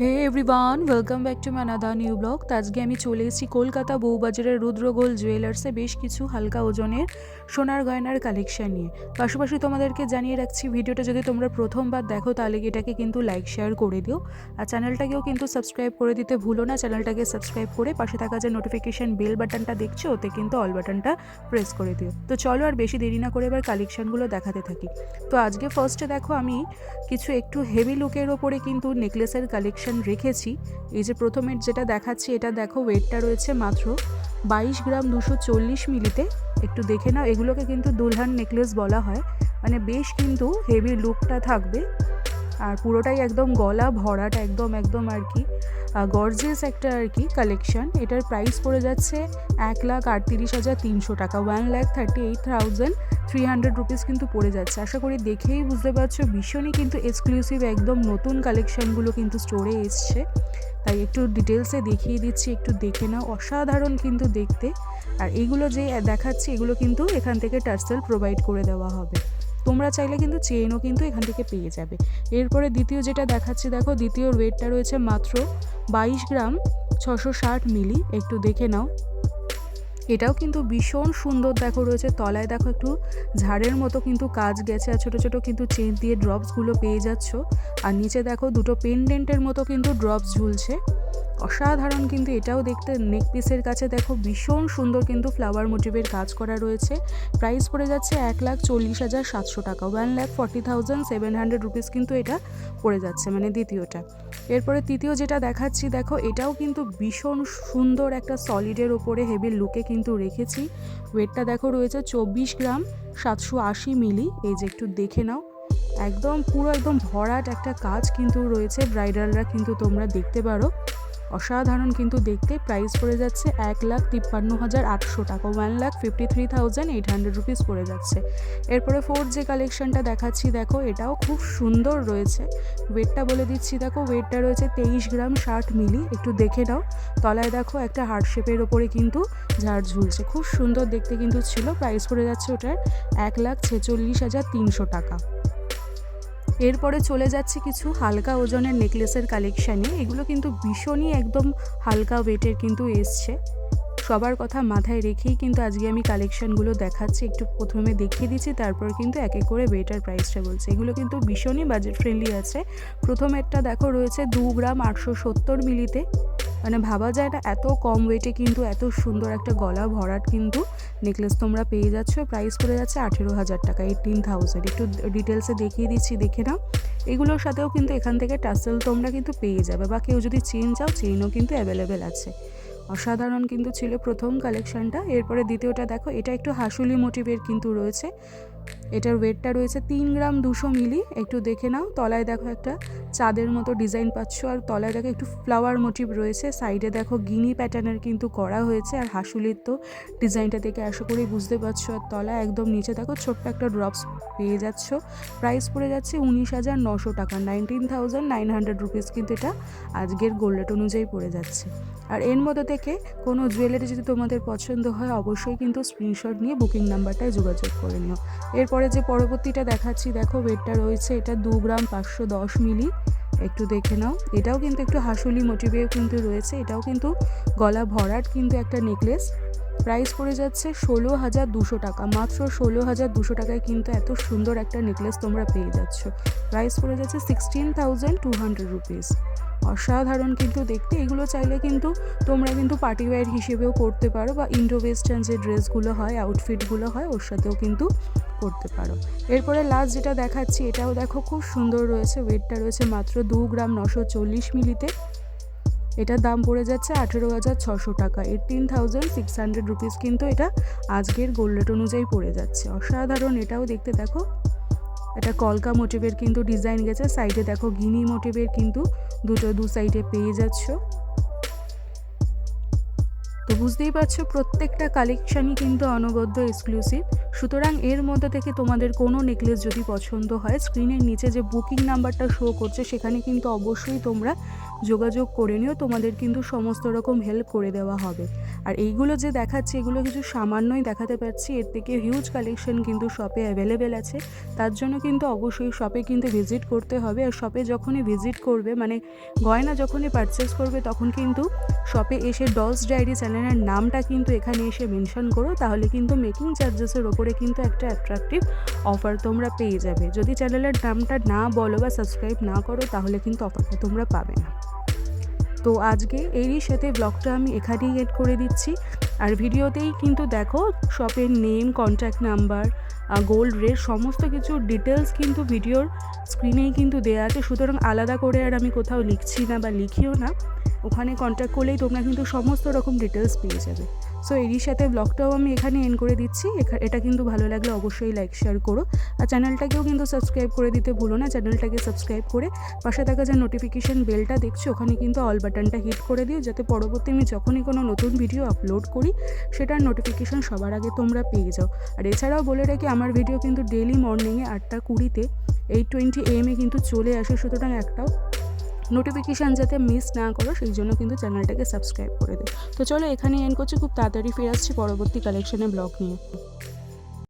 Hey everyone welcome back to Manada new blog তো আজকে আমি চলে এসেছি কলকাতা বউবাজারের রুদ্রগোল জুয়েলার্সে বেশ কিছু হালকা ওজনের সোনার গয়নার কালেকশন নিয়ে। পাশাপাশি তোমাদেরকে জানিয়ে রাখছি, ভিডিওটা যদি তোমরা প্রথমবার দেখো তাহলে এটাকে কিন্তু লাইক শেয়ার করে দিও। আর চ্যানেলটাকেও কিন্তু সাবস্ক্রাইব করে দিতে ভুলো না চ্যানেলটাকে সাবস্ক্রাইব করে পাশে থাকা যে নোটিফিকেশান বেল বাটনটা দেখছ, ওতে কিন্তু অল বাটনটা প্রেস করে দিও। তো চলো আর বেশি দেরি না করে এবার কালেকশানগুলো দেখাতে থাকি। তো আজকে ফার্স্টে দেখো আমি কিছু একটু হেভি লুকের ওপরে কিন্তু নেকলেসের কালেকশন রেখেছি। এই যে প্রথমের যেটা দেখাচ্ছি, এটা দেখো ওয়েটটা রয়েছে মাত্র বাইশ গ্রাম দুশো চল্লিশ মিলিতে। একটু দেখে নাও, এগুলোকে কিন্তু দুলহান নেকলেস বলা হয়। মানে বেশ কিন্তু হেভি লুকটা থাকবে। আর পুরোটাই একদম গলা ভরাটা একদম একদম আর কি। গর্জেস একটা আর কি কালেকশন এটার প্রাইস পড়ে যাচ্ছে এক লাখ আটত্রিশ হাজার তিনশো টাকা। One lakh thirty eight thousand three hundred rupees কিন্তু পড়ে যাচ্ছে। আশা করি দেখেই বুঝতে পারছ, ভীষণই কিন্তু এক্সক্লুসিভ একদম নতুন কালেকশনগুলো কিন্তু স্টোরে এসছে। তাই একটু ডিটেলসে দেখিয়ে দিচ্ছি, একটু দেখে নাও। অসাধারণ কিন্তু দেখতে। আর এইগুলো যে দেখাচ্ছি, এগুলো কিন্তু এখান থেকে টার্সেল প্রোভাইড করে দেওয়া হবে। তোমরা চাইলে কিন্তু চেনও কিন্তু এখান থেকে পেয়ে যাবে। এরপরে দ্বিতীয় যেটা দেখাচ্ছি, দেখো দ্বিতীয় ওয়েটটা রয়েছে মাত্র বাইশ গ্রাম ছশো ষাট মিলি। একটু দেখে নাও। এটাও কিন্তু ভীষণ সুন্দর দেখো রয়েছে তলায়। দেখো একটু ঝাড়ের মতো কিন্তু কাজ গেছে আর ছোটো ছোটো কিন্তু চেন দিয়ে ড্রপসগুলো পেয়ে যাচ্ছ। আর নিচে দেখো দুটো পেনডেন্টের মতো কিন্তু ড্রপস ঝুলছে। অসাধারণ কিন্তু এটাও দেখতে। নেক পিসের কাছে দেখো ভীষণ সুন্দর কিন্তু ফ্লাওয়ার মোটিভের কাজ করা রয়েছে। প্রাইস পড়ে যাচ্ছে এক লাখ চল্লিশ হাজার সাতশো টাকা। One lakh forty thousand seven hundred rupees কিন্তু এটা পড়ে যাচ্ছে মানে দ্বিতীয়টা। এরপরে তৃতীয় যেটা দেখাচ্ছি, দেখো এটাও কিন্তু ভীষণ সুন্দর একটা সলিডের ওপরে হেভি লুকে কিন্তু রেখেছি। ওয়েটটা দেখো রয়েছে চব্বিশ গ্রাম সাতশো আশি মিলি। এই যে একটু দেখে নাও। একদম পুরো একদম ভরাট একটা কাজ কিন্তু রয়েছে। ব্রাইডালরা কিন্তু তোমরা দেখতে পারো। অসাধারণ কিন্তু দেখতে। প্রাইস পড়ে যাচ্ছে এক লাখ তিপ্পান্ন হাজার আটশো টাকা। One lakh fifty three thousand eight hundred rupees পড়ে যাচ্ছে। এরপরে ফোর্থ যে কালেকশনটা দেখাচ্ছি, দেখো, এটাও খুব সুন্দর রয়েছে। ওয়েটটা বলে দিচ্ছি, দেখো ওয়েটটা রয়েছে তেইশ গ্রাম ষাট মিলি। একটু দেখে নাও। তলায় দেখো, একটা হার্ট শেপের ওপরে কিন্তু ঝাড় ঝুলছে। খুব সুন্দর দেখতে কিন্তু ছিল। প্রাইস পড়ে যাচ্ছে ওটার এক লাখ ছেচল্লিশ হাজার তিনশো টাকা। এরপরে চলে যাচ্ছে কিছু হালকা ওজনের নেকলেসের কালেকশানে এগুলো কিন্তু ভীষণই একদম হালকা ওয়েটের কিন্তু এসছে। সবার কথা মাথায় রেখেই কিন্তু আজকে আমি কালেকশানগুলো দেখাচ্ছি। একটু প্রথমে দেখিয়ে দিচ্ছি, তারপর কিন্তু এক এক করে বেটার প্রাইসটা বলছে। এগুলো কিন্তু ভীষণই বাজেট ফ্রেন্ডলি আছে। প্রথম একটা দেখো রয়েছে দু গ্রাম আটশো সত্তর মিলিতে মানে ভাবা যায় না, এত কম ওয়েটে কিন্তু এত সুন্দর একটা গলা ভরাট কিন্তু নেকলেস তোমরা পেয়ে যাচ্ছ। প্রাইস পড়ে যাচ্ছে আঠেরো হাজার টাকা এইটিন থাউজেন্ড একটু ডিটেলসে দেখিয়ে দিচ্ছি, দেখে নাও। এগুলোর সাথেও কিন্তু এখান থেকে টাসেল তোমরা কিন্তু পেয়ে যাবে বা কেউ যদি চেন চাও চেনও কিন্তু অ্যাভেলেবেল আছে। অসাধারণ কিন্তু ছিল প্রথম কালেকশানটা এরপরে দ্বিতীয়টা দেখো, এটা একটু হাসুলি মোটিভের কিন্তু রয়েছে। এটার ওয়েটটা রয়েছে তিন গ্রাম দুশো মিলি। একটু দেখে নাও, তলায় দেখো একটা চাঁদের মতো ডিজাইন পাচ্ছ, আর তলায় দেখো একটু ফ্লাওয়ার মোটিভ রয়েছে। সাইডে দেখো গিনি প্যাটার্নের কিন্তু করা হয়েছে, আর হাসুলির তো ডিজাইনটা দেখে আশা করি বুঝতে পারছ। আর তলায় একদম নিচে দেখো ছোট্ট একটা ড্রপস পেয়ে যাচ্ছ। প্রাইস পড়ে যাচ্ছে উনিশ হাজার নশো টাকা, nineteen thousand nine hundred rupees কিন্তু এটা আজকের গোল্ড রেট অনুযায়ী পড়ে যাচ্ছে। আর এর মধ্যে থেকে কোনো জুয়েলারি যদি তোমাদের পছন্দ হয়, অবশ্যই কিন্তু স্ক্রিনশট নিয়ে বুকিং নাম্বারটায় যোগাযোগ করে নিও। এরপরে যে পরবর্তীটা দেখাচ্ছি, দেখো ওয়েটটা রয়েছে, এটা দু গ্রাম পাঁচশো দশ মিলি। একটু দেখে নাও। এটাও কিন্তু একটু হাসুলি মোটিভেও কিন্তু রয়েছে। এটাও কিন্তু গলা ভরাট কিন্তু একটা নেকলেস প্রাইস পড়ে যাচ্ছে ষোলো হাজার দুশো টাকা। মাত্র ষোলো হাজার দুশো টাকায় কিন্তু এত সুন্দর একটা নেকলেস তোমরা পেয়ে যাচ্ছ। প্রাইস পড়ে যাচ্ছে sixteen thousand two hundred rupees অসাধারণ কিন্তু দেখতে। এগুলো চাইলে কিন্তু তোমরা কিন্তু পার্টি ওয়্যার হিসেবেও করতে পারো বা ইন্ডো ওয়েস্টার্ন যে ড্রেসগুলো হয় আউটফিটগুলো হয়, ওর সাথেও কিন্তু করতে পারো। এরপরে লাস্ট যেটা দেখাচ্ছি, এটাও দেখো খুব সুন্দর রয়েছে। ওয়েটটা রয়েছে মাত্র দু গ্রাম নশো চল্লিশ মিলিতে। এটার দাম পড়ে যাচ্ছে আঠেরো হাজার ছশো টাকা। Eighteen thousand six hundred rupees কিন্তু এটা আজকের গোল্ড রেট অনুযায়ী পড়ে যাচ্ছে। অসাধারণ এটাও দেখতে দেখো। এটা কলকা মোটিভের কিন্তু ডিজাইন গেছে। সাইডে দেখো গিনি মোটিভের কিন্তু দুটো দু সাইডে পেয়ে যাচ্ছ। তো বুঝতেই পারছ, প্রত্যেকটা কালেকশানই কিন্তু অনবদ্য এক্সক্লুসিভ সুতরাং এর মধ্যে থেকে তোমাদের কোনো নেকলেস যদি পছন্দ হয় স্ক্রিনের নিচে যে বুকিং নাম্বারটা শো করছে, সেখানে কিন্তু অবশ্যই তোমরা যোগাযোগ করে নিও, তোমাদের কিন্তু সমস্ত রকম হেল্প করে দেওয়া হবে। আর এইগুলো যে দেখাচ্ছি, এগুলো কিছু সামান্যই দেখাতে পারছি। এর থেকে হিউজ কালেকশন কিন্তু শপে অ্যাভেলেবেল আছে। তার জন্য কিন্তু অবশ্যই শপে কিন্তু ভিজিট করতে হবে। আর শপে যখনই ভিজিট করবে মানে গয়না যখনই পারচেস করবে, তখন কিন্তু শপে এসে ডলস ডায়েরি চ্যানেলের নামটা কিন্তু এখানে এসে মেনশন করো। তাহলে কিন্তু মেকিং চার্জেসের ওপরে কিন্তু একটা অ্যাট্রাকটিভ অফার তোমরা পেয়ে যাবে। যদি চ্যানেলের নামটা না বলো বা সাবস্ক্রাইব না করো, তাহলে কিন্তু অফারটা তোমরা পাবে না। তো আজকে এরই সাথে ব্লগটা আমি এখানেই এড করে দিচ্ছি। আর ভিডিওতেই কিন্তু দেখো শপের name contact number gold rate সমস্ত কিছু ডিটেলস কিন্তু ভিডিওর স্ক্রিনেই কিন্তু দেওয়া আছে। সুতরাং আলাদা করে আর আমি কোথাও লিখছি না বা লিখিও না। ওখানে কন্ট্যাক্ট করলেই তোমরা কিন্তু সমস্ত রকম ডিটেলস পেয়ে যাবে। সো এরই সাথে ব্লগটাও আমি এখানে এন্ড করে দিচ্ছি। এটা কিন্তু ভালো লাগলে অবশ্যই লাইক শেয়ার করো। আর চ্যানেলটাকেও কিন্তু সাবস্ক্রাইব করে দিতে ভুলো না। চ্যানেলটাকে সাবস্ক্রাইব করে পাশে থাকা যে নোটিফিকেশান বেলটা দেখছ, ওখানে কিন্তু অল বাটনটা হিট করে দিও, যাতে পরবর্তী আমি যখনই কোনো নতুন ভিডিও আপলোড করি, সেটার নোটিফিকেশান সবার আগে তোমরা পেয়ে যাও। আর এছাড়াও বলে রাখি, আমার ভিডিও কিন্তু ডেলি মর্নিংয়ে আটটা কুড়িতে এইট টোয়েন্টি এমে কিন্তু চলে আসে। সুতরাং একটাও নোটিফিকেশান যাতে মিস না করো, সেই জন্য কিন্তু চ্যানেলটাকে সাবস্ক্রাইব করে দিও। তো চলো এখানে এন করছি, খুব তাড়াতাড়ি ফিরে আসছি পরবর্তী কালেকশনে ব্লগ নিয়ে।